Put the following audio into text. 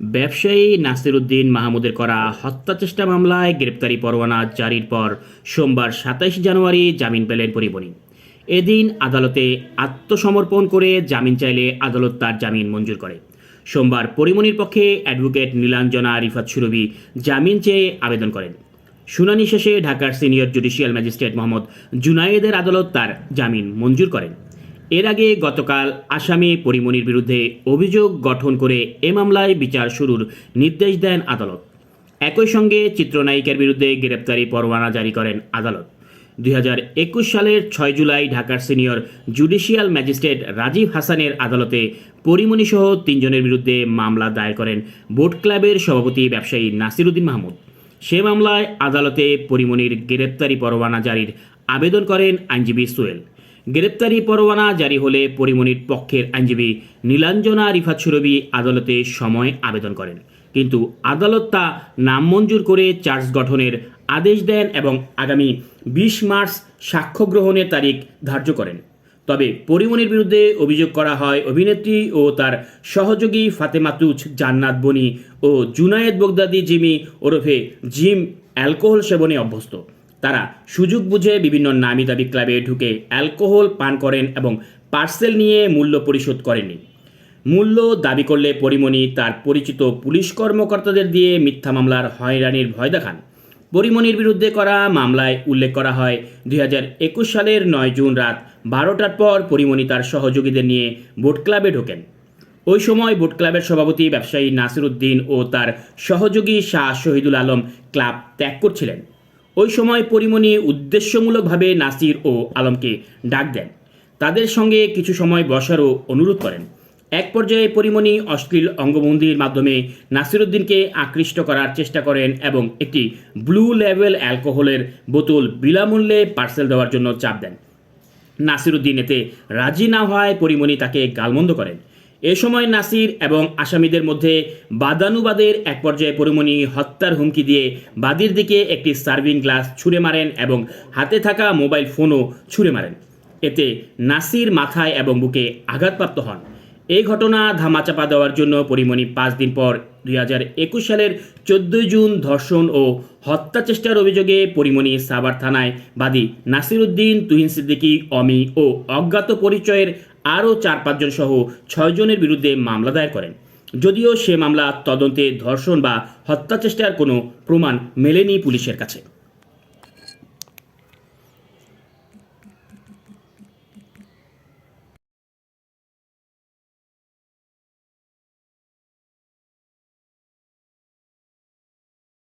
ব্যবসায়ী নাসির উদ্দিন মাহমুদের করা হত্যা চেষ্টা মামলায় গ্রেপ্তারি পরোয়ানা জারির পর সোমবার সাতাইশ জানুয়ারি জামিন পেলেন পরিমণি। এদিন আদালতে আত্মসমর্পণ করে জামিন চাইলে আদালত তার জামিন মঞ্জুর করে। সোমবার পরিমণির পক্ষে অ্যাডভোকেট নীলাঞ্জনা রিফাত সুরভি জামিন চেয়ে আবেদন করেন। শুনানি শেষে ঢাকার সিনিয়র জুডিশিয়াল ম্যাজিস্ট্রেট মোহাম্মদ জুনায়েদের আদালত তার জামিন মঞ্জুর করেন। এর আগে গতকাল আসামি পরিমণির বিরুদ্ধে অভিযোগ গঠন করে এ মামলায় বিচার শুরুর নির্দেশ দেন আদালত। একই সঙ্গে চিত্রনায়িকার বিরুদ্ধে গ্রেপ্তারি পরোয়ানা জারি করেন আদালত। দুই হাজার একুশ সালের ছয় জুলাই ঢাকার সিনিয়র জুডিশিয়াল ম্যাজিস্ট্রেট রাজীব হাসানের আদালতে পরিমণি সহ তিনজনের বিরুদ্ধে মামলা দায়ের করেন বোট ক্লাবের সভাপতি ব্যবসায়ী নাসিরুদ্দিন মাহমুদ। সে মামলায় আদালতে পরিমণির গ্রেপ্তারি পরোয়ানা জারির আবেদন করেন আইনজীবী সোয়েল। গ্রেপ্তারি পরোয়ানা জারি হলে পরিমণির পক্ষের আইনজীবী নীলাঞ্জনা রিফাত সুরভি আদালতে সময় আবেদন করেন। কিন্তু আদালত তা নামঞ্জুর করে চার্জ গঠনের আদেশ দেন এবং আগামী বিশ মার্চ সাক্ষ্য গ্রহণের তারিখ ধার্য করেন। তবে পরিমণির বিরুদ্ধে অভিযোগ করা হয়, অভিনেত্রী ও তার সহযোগী ফাতেমাতুজ জান্নাত বনি ও জুনায়েদ বগদাদি জিমি ওরফে জিম অ্যালকোহল সেবনে অভ্যস্ত। তারা সুযোগ বুঝে বিভিন্ন নামি দাবি ক্লাবে ঢুকে অ্যালকোহল পান করেন এবং পার্সেল নিয়ে মূল্য পরিশোধ করেননি। মূল্য দাবি করলে পরিমণি তার পরিচিত পুলিশ কর্মকর্তাদের দিয়ে মিথ্যা মামলার হয়রানির ভয় দেখান। পরিমণির বিরুদ্ধে করা মামলায় উল্লেখ করা হয়, দুই একুশ সালের নয় জুন রাত বারোটার পর পরিমণি তার সহযোগীদের নিয়ে বোট ক্লাবে ঢোকেন। ওই সময় বোট ক্লাবের সভাপতি ব্যবসায়ী নাসির উদ্দিন ও তার সহযোগী শাহ শহীদুল আলম ক্লাব ত্যাগ করছিলেন। ওই সময় পরিমণি উদ্দেশ্যমূলকভাবে নাসির ও আলমকে ডাক দেন। তাদের সঙ্গে কিছু সময় বসারও অনুরোধ করেন। এক পর্যায়ে পরিমণি অশ্লীল অঙ্গভঙ্গির মাধ্যমে নাসিরুদ্দিনকে আকৃষ্ট করার চেষ্টা করেন এবং একটি ব্লু লেভেল অ্যালকোহলের বোতল বিনামূল্যে পার্সেল দেওয়ার জন্য চাপ দেন। নাসিরুদ্দিন এতে রাজি না হওয়ায় পরিমণি তাকে গালমন্দ করেন। এ সময় নাসির এবং আসামিদের মধ্যে বাদানুবাদের এক পর্যায়ে পরিমণি হত্যার হুমকি দিয়ে বাদীর দিকে একটি সার্ভিং গ্লাস ছুঁড়ে মারেন এবং হাতে থাকা মোবাইল ফোনও ছুঁড়ে মারেন। এতে নাসির মাথায় এবং বুকে আঘাতপ্রাপ্ত হন। এই ঘটনা ধামাচাপা দেওয়ার জন্য পরিমণি পাঁচ দিন পর দুই হাজার একুশ সালের চোদ্দই জুন ধর্ষণ ও হত্যা চেষ্টার অভিযোগে পরিমণি সাবার থানায় বাদী নাসির উদ্দিন, তুহিন সিদ্দিকী, অমি ও অজ্ঞাত পরিচয়ের আরও চার পাঁচজন সহ ছয়জনের বিরুদ্ধে মামলা দায়ের করেন। যদিও সে মামলা তদন্তে ধর্ষণ বা হত্যা চেষ্টার কোনো প্রমাণ মেলেনি পুলিশের কাছে।